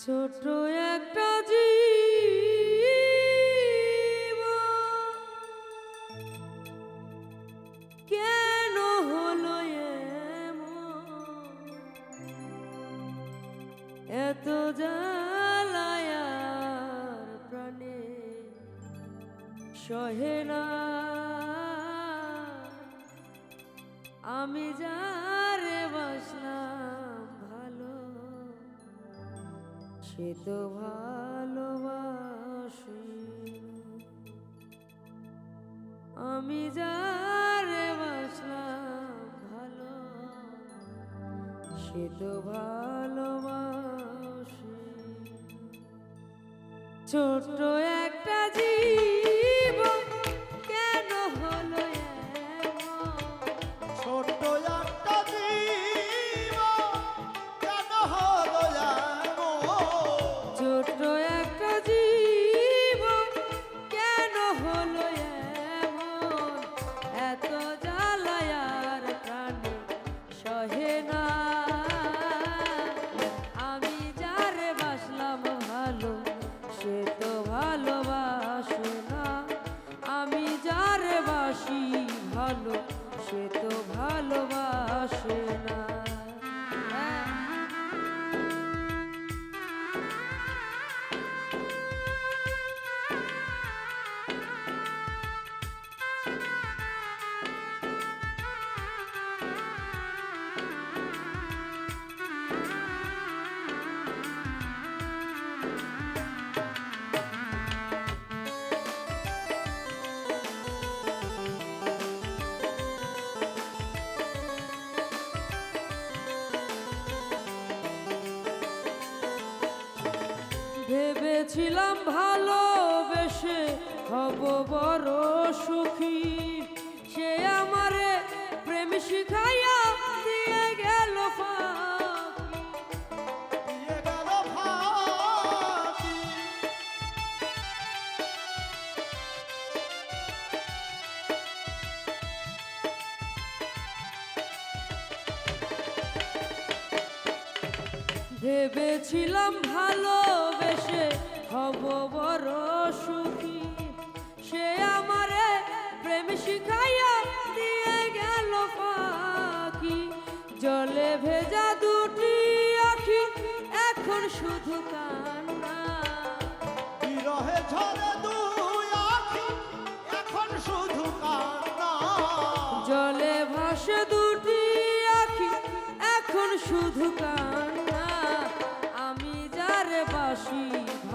ছোট একটা জীব কেন হলো? এত জ্বালায়ার প্রাণে সহে না আমি যারে সে তো ভালোবাসে। আমি যারে ভালো সে তো ভালোবাসে। ছোট্ট ভালো সে তো ভালোবাসে না। ভেবেছিলাম ভালোবেসে হব বড় ভেবেছিলাম ভালোবেসে হব বড় সুখী। সে আমারে প্রেম শিখাইয়া দিয়ে গেল পাখি জলে ভেজা দুটি আখি এখন শুধু কান্না। বিরহে ঝরে দুই আখি, এখন শুধু কান্না। জলে ভাসে দুটি আখি এখন শুধু কান্না।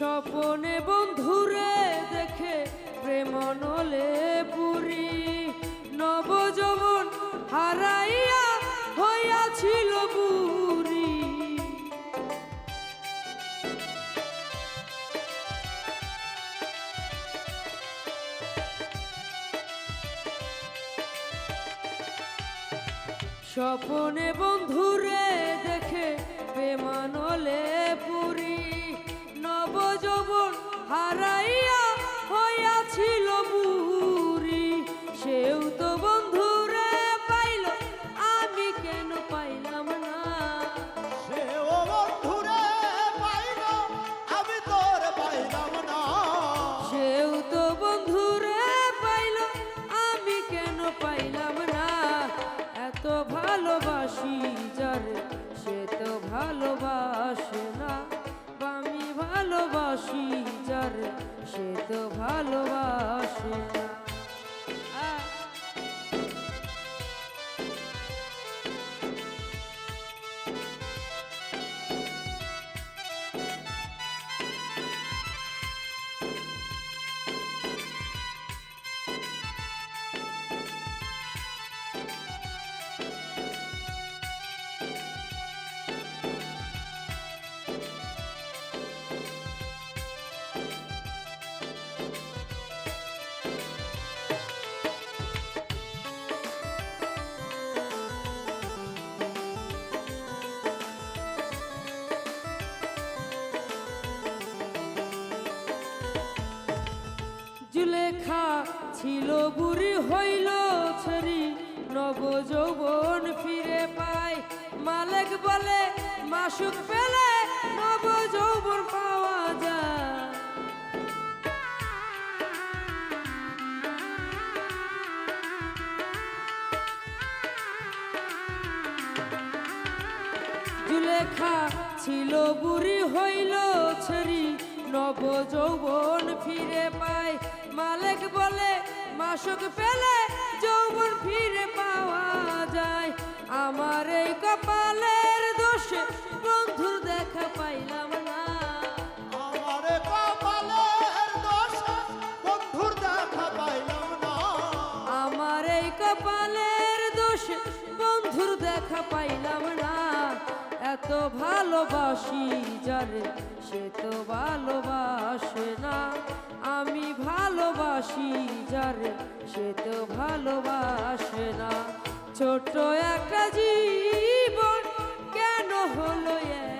স্বপনে বন্ধুরে দেখে প্রেম নলে পুরি। নবযৌবন হারাইয়া হইয়াছিল বুড়ি স্বপনে বন্ধুরে দেখে প্রেমানলে পুরি। নবযৌবন হারাইয়া হইয়াছিল বুড়ি। সেও তো বন্ধুরে পাইল আমি কেন পাইলাম না? সে ও বন্ধুরে পাইল, আমি তোর পাইলাম না। সেও তো বন্ধুরে পাইল আমি কেন পাইলাম না? এত ভালোবাসি যারে সে তো ভালোবাসে। ভালোবাসি যার সে তো ভালোবাসে। ছিল, বুড়ি হইল ছড়ি নব যৌবন ফিরে পায়। মালিক বলে মাসুক পেলে নব যৌবন পাওয়া যায়। জুলেখা ছিল, বুড়ি হইল ছড়ি নব যৌবন ফিরে পায়। মালিক বলে মাসুক পেলে যৌবন ফিরে পাওয়া যায়। আমার এই কপালের দোষে বন্ধুর দেখা পাইলাম না। আমারে কপালের দোষে বন্ধুর দেখা পাইলাম না। আমার এই কপালের দোষে বন্ধুর দেখা পাইলাম না। এত ভালোবাসি যারে সে তো ভালোবাসে না। আমি ভালোবাসি যারে সে তো ভালোবাসে না। ছোট একটা জীবন কেন হলো এমন